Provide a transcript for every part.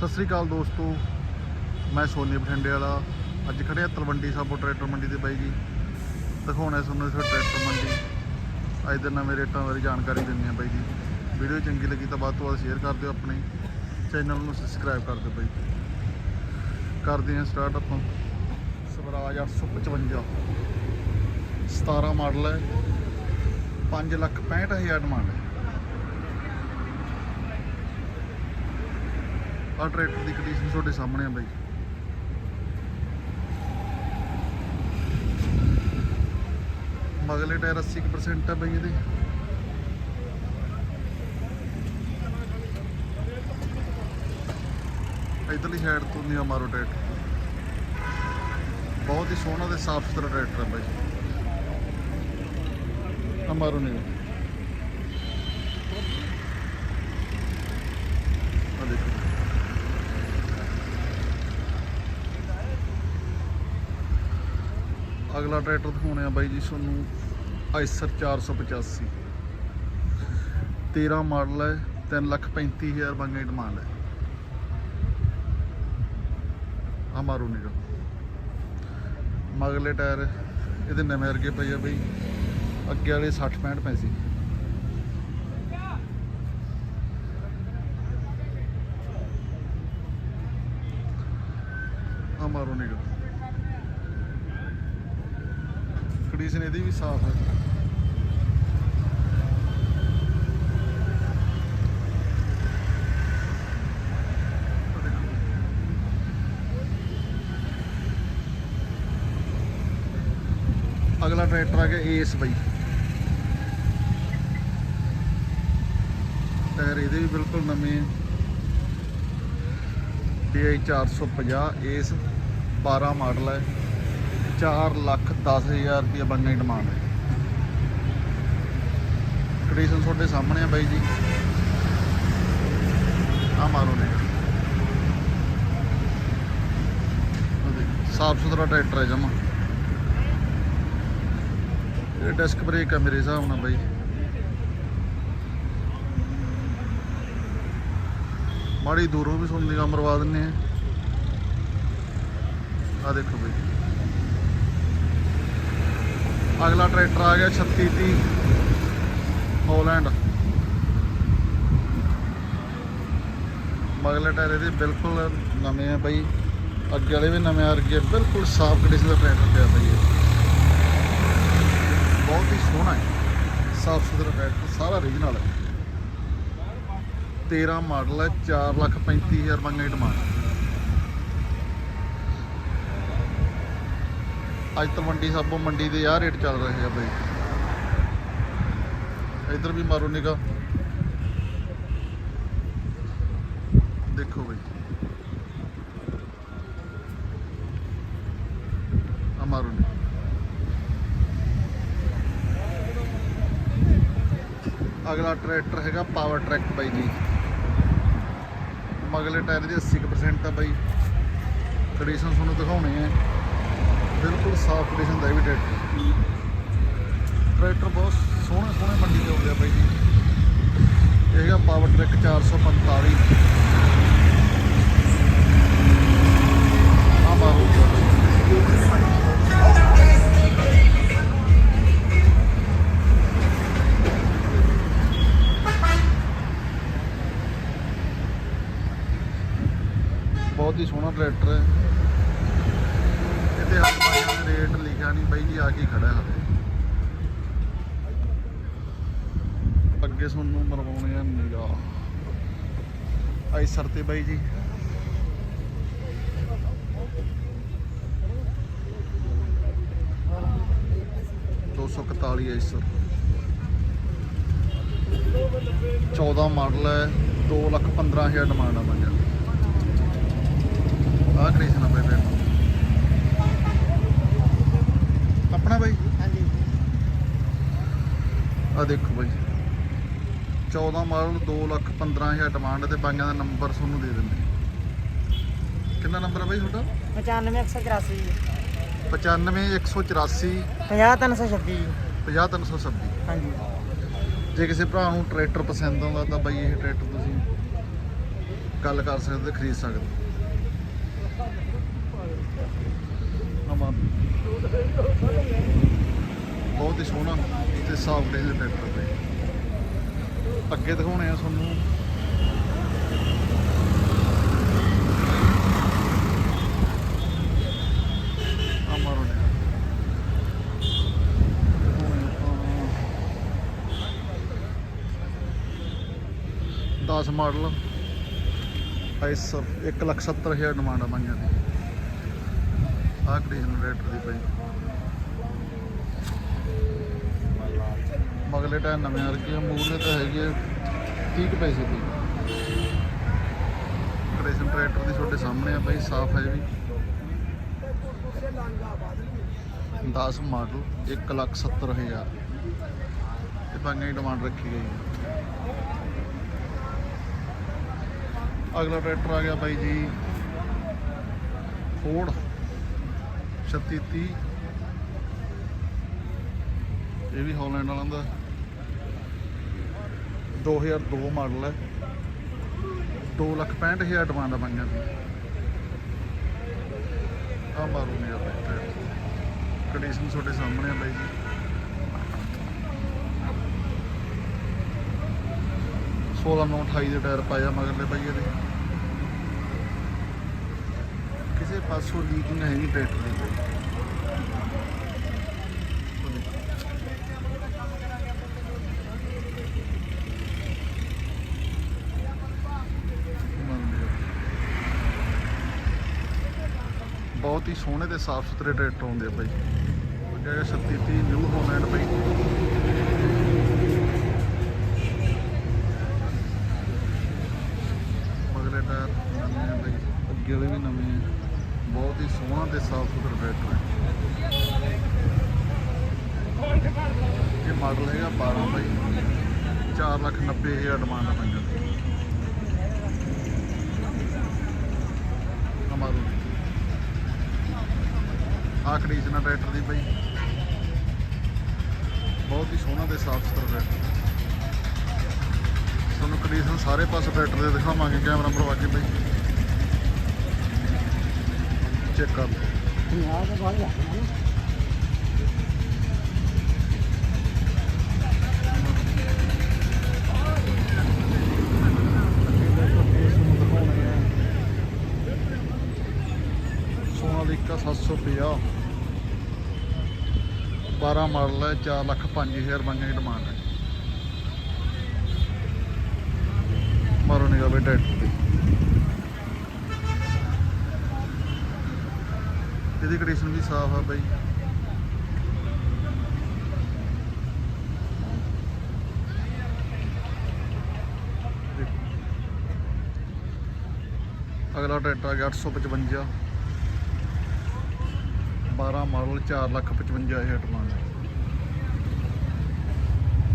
ਸਤਿ ਸ੍ਰੀ ਅਕਾਲ ਦੋਸਤੋ, ਮੈਂ ਸੋਨੀ ਬਠਿੰਡੇ ਵਾਲਾ। ਅੱਜ ਖੜੇ ਆ ਤਲਵੰਡੀ ਸਾਬੋ ਟਰੈਕਟਰ ਮੰਡੀ ਤੇ ਬਾਈ ਜੀ। ਦਿਖਾਉਣਾ ਤੁਹਾਨੂੰ ਇਸ ਟਰੈਕਟਰ ਮੰਡੀ। ਅੱਜ ਦੇ ਨਵੇਂ ਰੇਟਾਂ ਬਾਰੇ ਜਾਣਕਾਰੀ ਦਿੰਦੇ ਆ ਬਾਈ ਜੀ। ਵੀਡੀਓ ਚੰਗੀ ਲੱਗੀ ਤਾਂ ਵੱਧ ਤੋਂ ਵੱਧ ਸ਼ੇਅਰ ਕਰ ਦਿਓ ਆਪਣੇ। ਚੈਨਲ ਨੂੰ ਸਬਸਕ੍ਰਾਈਬ ਕਰ ਦਿਓ ਬਾਈ ਕਰਦੇ ਹਾਂ ਸਟਾਰਟ ਆਪਾਂ। ਸਵਰਾਜ 855 17 ਮਾਡਲ ਹੈ। 5 ਲੱਖ 65000 ਡਿਮਾਂਡ ਹੈ। ਆ ਟਰੈਕਟਰ ਦੀ ਕੰਡੀਸ਼ਨ ਤੁਹਾਡੇ ਸਾਹਮਣੇ ਆ ਬਾਈ। ਮਗਲੇ ਟਾਇਰ 80% ਆ ਬਾਈ ਇਹਦੇ। ਇਧਰਲੀ ਸਾਈਡ ਤੋਂ ਨਹੀਂ ਮਾਰੋ ਟਰੈਕਟਰ। ਬਹੁਤ ਹੀ ਸੋਹਣਾ ਤੇ ਸਾਫ਼ ਸੁਥਰਾ ਟਰੈਕਟਰ ਹੈ ਬਾਈ। ਅਮਾਰੋ ਮਾਰੋ ਨਹੀਂ ਆ ਦੇਖੋ ਅਗਲਾ ਟਰੈਕਟਰ ਦਿਖਾਉਣੇ ਆ ਬਾਈ ਜੀ ਤੁਹਾਨੂੰ ਆਈਸਰ 485 13 ਮਾਡਲ ਹੈ 335000 ਬੰਗੇ ਡਿਮਾਂਡ ਹੈ। ਆ ਮਾਰੂ ਨੀਗਾ ਮਗਲੇ ਟਾਇਰ ਇਹਦੇ ਨਵੇਂ ਵਰਗੇ ਪਏ ਆ ਬਈ। ਅੱਗੇ ਵਾਲੇ 60 65 ਪੈਸੇ ਆ ਮਾਰੂ ਨੀਗਾ ਕੰਡੀਸ਼ਨ ਇਹਦੀ ਵੀ ਸਾਫ਼ ਹੈ। ਅਗਲਾ ਟਰੈਕਟਰ ਆ ਗਿਆ ਏਸ ਬਾਈ। ਟਾਇਰ ਇਹਦੇ ਵੀ ਬਿਲਕੁਲ ਨਵੇਂ DI 450 ਏਸ 12 ਮਾਡਲ ਹੈ 4 ਲੱਖ 10000 ਰੁਪਏ ਬੰਨੇ ਡਿਮਾਂਡ ਹੈ। ਕੰਡੀਸ਼ਨ ਤੁਹਾਡੇ ਸਾਹਮਣੇ ਆ ਬਾਈ ਜੀ। ਆ ਮਾਰੋ ਨੇ ਸਾਫ਼ ਸੁਥਰਾ ਟਰੈਕਟਰ ਹੈ ਜਮਾ। ਇਹ ਡਿਸਕ ਬ੍ਰੇਕ ਆ ਮੇਰੇ ਹਿਸਾਬ ਨਾਲ ਬਾਈ। ਮਾੜੀ ਦੂਰੋਂ ਵੀ ਸੁਣਦੀ ਗਾ ਮਰਵਾ ਦਿੰਨੇ ਆ। ਆ ਦੇਖੋ ਬਾਈ। ਅਗਲਾ ਟਰੈਕਟਰ ਆ ਗਿਆ 3630 ਹੌਲੈਂਡ। ਮਗਲੇ ਟਾਇਰ ਇਹਦੇ ਬਿਲਕੁਲ ਨਵੇਂ ਆ ਬਾਈ। ਅੱਗੇ ਵਾਲੇ ਵੀ ਨਵੇਂ ਆ ਰਗੇ ਬਿਲਕੁਲ ਸਾਫ਼ ਕੰਡੀਸ਼ਨ ਦਾ ਟਰੈਕਟਰ ਪਿਆ ਬਾਈ ਬਹੁਤ ਹੀ ਸੋਹਣਾ ਹੈ। ਸਾਫ਼ ਸੁਥਰਾ ਟਰੈਕਟਰ, ਸਾਰਾ ਰੀਜਨਲ ਹੈ। 13 ਮਾਡਲ ਹੈ 4 ਲੱਖ 35000 ਮੰਗੇ ਡਿਮਾਂਡ ਅੱਜ ਤਾਂ ਮੰਡੀ ਸਾਬੋ ਮੰਡੀ ਦੇ ਆਹ ਰੇਟ ਚੱਲ ਰਹੇ ਆ ਬਈ। ਇਧਰ ਵੀ ਮਾਰੋ ਨਿਗਾ ਦੇਖੋ ਬਈ। ਆ ਮਾਰੋ ਨਿਗਾ ਅਗਲਾ ਟਰੈਕਟਰ ਹੈਗਾ ਪਾਵਰ ਟਰੈਕ ਬਾਈ ਜੀ। ਮਗਲੇ ਟਾਇਰ ਦੀ 80% ਆ ਬਾਈ। ਕੰਡੀਸ਼ਨ ਤੁਹਾਨੂੰ ਦਿਖਾਉਣੇ ਆ। ਬਿਲਕੁਲ ਸਾਫ਼ ਕੰਡੀਸ਼ਨ ਦਾ ਇਹ ਵੀ ਟਰੈਕਟਰ ਟਰੈਕਟਰ ਬਹੁਤ ਸੋਹਣੇ ਸੋਹਣੇ ਮੰਡੀ ਤੇ ਆਉਂਦੇ ਆ ਬਾਈ ਜੀ। ਇਹ ਹੈਗਾ ਪਾਵਰ ਟਰੈਕ 445 ਆ ਮਾਰੋ ਬਹੁਤ ਹੀ ਸੋਹਣਾ ਟਰੈਕਟਰ ਹੈ ਇਹਦੇ ਹੱਥ ਬਾਈ ਨੇ ਰੇਟ ਲਿਖਿਆ ਨਹੀਂ ਬਾਈ ਜੀ ਆ ਕੇ ਹੀ ਖੜਾ ਹੈ ਅੱਗੇ ਤੁਹਾਨੂੰ ਮਰਵਾਉਣੇ ਆ ਨਿਗਾ ਆਈਸਰ ਤੇ ਬਾਈ ਜੀ। ਦੋ ਸੌ ਇਕਤਾਲੀ ਆਈਸਰ 14 ਮਾਡਲ ਹੈ 2 ਲੱਖ 15000 ਡਿਮਾਂਡ ਆ ਬੰਜਾ ਆਹ ਕ੍ਰੇਸ਼ਨ ਆ ਬਾਈ ਟਰੈਕਟਰ ਆਪਣਾ ਬਾਈ? ਹਾਂਜੀ। ਆ ਦੇਖੋ ਬਾਈ 14 ਮਾਡਲ 2 ਲੱਖ 15000 ਡਿਮਾਂਡ ਤੇ ਬਾਈਆਂ ਦਾ ਨੰਬਰ ਤੁਹਾਨੂੰ ਦੇ ਦਿੰਦੇ ਕਿੰਨਾ ਨੰਬਰ ਹੈ ਬਾਈ ਤੁਹਾਡਾ? 95184 95184 50326 50326 ਹਾਂਜੀ। ਜੇ ਕਿਸੇ ਭਰਾ ਨੂੰ ਟਰੈਕਟਰ ਪਸੰਦ ਆਉਂਦਾ ਤਾਂ ਬਾਈ ਇਹ ਟਰੈਕਟਰ ਤੁਸੀਂ ਗੱਲ ਕਰ ਸਕਦੇ ਖਰੀਦ ਸਕਦੇ ਬਹੁਤ ਹੀ ਸੋਹਣਾ ਤੇ ਸਾਫ਼ ਦੇ ਟਰੈਕਟਰ ਤੇ। ਅੱਗੇ ਦਿਖਾਉਣੇ ਆ ਤੁਹਾਨੂੰ। ਆ ਆਪਾਂ 10 ਮਾਡਲ। ਇਸ 1 ਲੱਖ 70 ਹਜ਼ਾਰ ਡਿਮਾਂਡ ਆ ਬਾਈਆਂ ਦੀ ਆਹ ਕ੍ਰੇਜ਼ ਜਨਰੇਟਰ ਦੀ ਪਈ। ਮਗਲੇ ਟਾਇਰ ਨਵੇਂ ਆ ਰਕੇ ਮੂਰਲੇ ਤਾਂ ਹੈਗੇ 30 ਪੈਸੇ ਦੀ। ਕ੍ਰੇਸ਼ਨ ਟਰੈਕਟਰ ਦੀ ਤੁਹਾਡੇ ਸਾਹਮਣੇ ਆ ਬਾਈ ਸਾਫ਼ ਹੈ ਵੀ 10 ਮਾਡਲ 1 ਲੱਖ 70 ਹਜ਼ਾਰ। ਤੇ ਬਾਈਆਂ ਦੀ ਡਿਮਾਂਡ ਰੱਖੀ ਗਈ ਅਗਲਾ ਟਰੈਕਟਰ ਆ ਗਿਆ ਬਾਈ ਜੀ ਫੋਰਡ 3630 ਇਹ ਵੀ ਹਾਲੈਂਡ ਵਾਲਾ ਦਾ। 2002 ਮਾਡਲ ਹੈ। 2 ਲੱਖ 65 ਹਜ਼ਾਰ ਡਿਮਾਂਡ ਆ ਬਾਈਆਂ ਦੀ ਆ ਮਾਰੂ ਨਹੀਂ ਆ ਕੰਡੀਸ਼ਨ ਤੁਹਾਡੇ ਸਾਹਮਣੇ ਆ ਬਾਈ ਜੀ। ਸੋਲਾਂ ਨੌ 28 ਦੇ ਟਾਇਰ ਪਾਇਆ ਮਗਰਲੇ ਬਾਈ ਇਹਦੇ ਕਿਸੇ ਪਾਸੋਂ ਲੀਕਿੰਗ ਹੈ ਨਹੀਂ ਟਰੈਕਟਰ ਦੀ ਬਾਈ। ਬਹੁਤ ਹੀ ਸੋਹਣੇ ਤੇ ਸਾਫ਼ ਸੁਥਰੇ ਟਰੈਕਟਰ ਆਉਂਦੇ ਆ ਬਾਈ। ਅੱਗੇ 3630 ਨਿਊ ਹੋਲੈਂਡ ਬਾਈ। ਮਗਲੇ ਟਾਇਰ ਨਵੇਂ ਆ ਬਾਈ। ਅੱਗੇ ਵਾਲੇ ਵੀ ਨਵੇਂ ਆ। ਬਹੁਤ ਹੀ ਸੋਹਣਾ ਤੇ ਸਾਫ਼ ਸੁਥਰਾ ਟਰੈਕਟਰ ਹੈ ਇਹ ਮਾਡਲ ਹੈਗਾ 12 ਬਾਈ। 4 ਲੱਖ 90 ਹਜ਼ਾਰ ਡਿਮਾਂਡ ਆ ਪੰਜਾਂ ਦੀ ਮਾਰੂ ਆ ਕੰਡੀਸ਼ਨ ਆ ਟਰੈਕਟਰ ਦੀ ਬਾਈ। ਬਹੁਤ ਹੀ ਸੋਹਣਾ ਤੇ ਸਾਫ਼ ਸੁਥਰਾ ਟਰੈਕਟਰ ਤੁਹਾਨੂੰ ਕੰਡੀਸ਼ਨ ਸਾਰੇ ਪਾਸੇ ਟਰੈਕਟਰ ਦੇ ਦਿਖਾਵਾਂਗੇ ਕੈਮਰਾ ਮਰਵਾ ਕੇ ਬਾਈ। ਚੈੱਕ ਕਰ ਲਓ। ਸੋਨਾਲੀਕਾ 750 12 ਮਾਡਲ ਹੈ 4 ਲੱਖ 5000 ਬੰਗਾਂ ਦੀ ਡਿਮਾਂਡ ਹੈ। ਮਾਰੋ ਨਿਗਾ ਬੇ ਟਰੈਕਟਰ ਦੀ। ਇਹਦੀ ਕੰਡੀਸ਼ਨ ਵੀ ਸਾਫ਼ ਆ ਬਾਈ। ਦੇਖੋ। ਅਗਲਾ ਟਰੈਕਟਰ ਆ ਗਿਆ 855 12 ਮਾਡਲ 4 ਲੱਖ 55 ਹਜ਼ਾਰ ਡਿਮਾਂਡ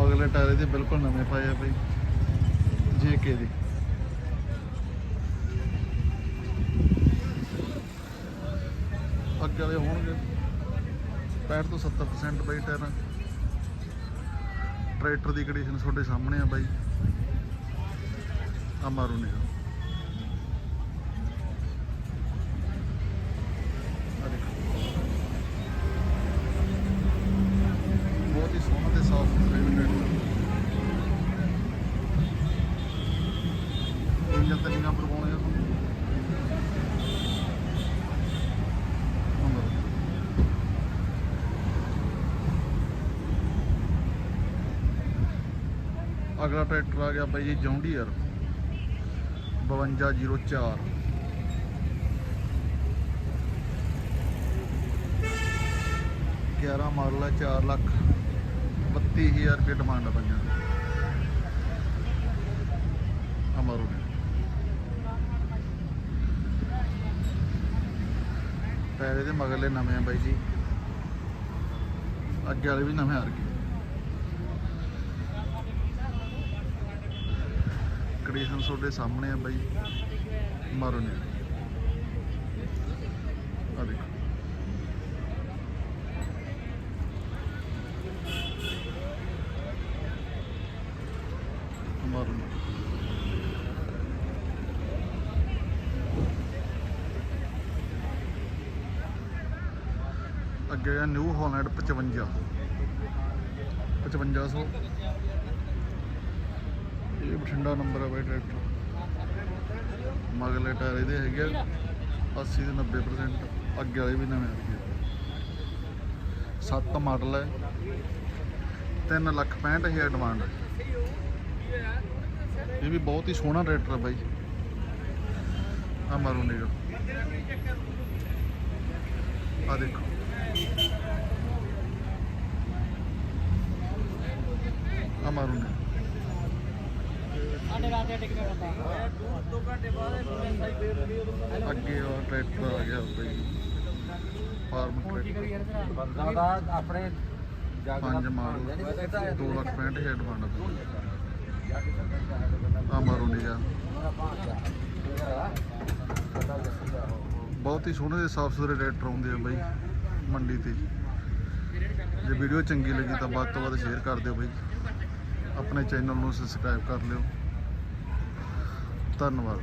ਮਗਲੇ ਟਾਇਰ ਦੇ ਬਿਲਕੁਲ ਨਵੇਂ ਪਾਏ ਆ ਬਈ ਜੇਕੇ ਦੇ। ਅੱਗੇ ਵਾਲੇ ਹੋਣਗੇ 65 ਤੋਂ 70% ਬਈ ਟਾਇਰ। ਟਰੈਕਟਰ ਦੀ ਕੰਡੀਸ਼ਨ ਤੁਹਾਡੇ ਸਾਹਮਣੇ ਆ ਬਾਈ। ਆ ਮਾਰੂ ਨਿਗਾ ਆ ਦੇਖੋ ਬਹੁਤ ਹੀ ਸੋਹਣਾ ਤੇ ਸਾਫ਼ ਸੁਥਰਾ ਵੀ ਟਰੈਕਟਰ ਇੰਜਨ ਤੇ ਨਿਗਾਹ ਪਰਵਾਉਣੇ ਆ ਤੁਹਾਨੂੰ ਅੰਦਰ। ਅਗਲਾ ਟਰੈਕਟਰ ਆ ਗਿਆ ਬਾਈ ਜੀ ਜੌਂਡੀਅਰ। 5204 11 ਮਾਡਲ ਹੈ 4 ਲੱਖ 32000 ਰੁਪਏ ਡਿਮਾਂਡ ਹੈ ਪੰਜਾਂ ਦੀ। ਅਮਰੂ ਨੇ ਟਾਇਰ ਮਗਰਲੇ ਨਵੇਂ ਆ ਬਾਈ ਜੀ। ਅੱਗੇ ਵਾਲੇ ਵੀ ਨਵੇਂ ਆ ਗਏ ਕ੍ਰੀਏਸ਼ਨ ਤੁਹਾਡੇ ਸਾਹਮਣੇ ਆ ਬਾਈ। ਮਾਰੋ ਨੇ ਆ ਦੇਖੋ। ਅੱਗੇ ਆ ਨਿਊ ਹਾਲੈਂਡ 55 5500 ਬਠਿੰਡਾ ਨੰਬਰ ਹੈ ਬਾਈ ਟਰੈਕਟਰ। ਮਗਲੇ ਟਾਇਰ ਇਹਦੇ ਹੈਗੇ ਆ 80 ਦੇ 90% ਅੱਗੇ ਵਾਲੇ ਵੀ ਨਵੇਂ ਆ। 7 ਮਾਡਲ ਹੈ 3 ਲੱਖ 65 ਹਜ਼ਾਰ ਡਿਮਾਂਡ ਹੈ ਇਹ ਵੀ ਬਹੁਤ ਹੀ ਸੋਹਣਾ ਟਰੈਕਟਰ ਹੈ ਬਾਈ। ਆ ਮਾਰੂ ਨੀਗਾ ਆ ਦੇਖੋ। ਆ ਮਾਰੂ ਨੀ ਅੱਗੇ ਉਹ ਟਰੈਕਟਰ ਆ ਗਿਆ ਬਾਈ। ਫਾਰਮ ਟਰੈਕਟਰ ਬੰਦਾ ਦਾ ਆਪਣੇ ਪੰਜ ਮਾਡਲ 2 ਲੱਖ 65 ਹਜ਼ਾਰ ਡਿਮਾਂਡ ਹੈ ਆ ਮਾਰੂ ਬਹੁਤ ਹੀ ਸੋਹਣੇ ਤੇ ਸਾਫ਼ ਸੁਥਰੇ ਟਰੈਕਟਰ ਆਉਂਦੇ ਆ ਬਾਈ ਮੰਡੀ ਤੇ। ਜੇ ਵੀਡੀਓ ਚੰਗੀ ਲੱਗੀ ਤਾਂ ਵੱਧ ਤੋਂ ਵੱਧ ਸ਼ੇਅਰ ਕਰ ਦਿਓ ਬਾਈ। ਆਪਣੇ ਚੈਨਲ ਨੂੰ ਸਬਸਕ੍ਰਾਈਬ ਕਰ ਲਿਓ। ਧੰਨਵਾਦ।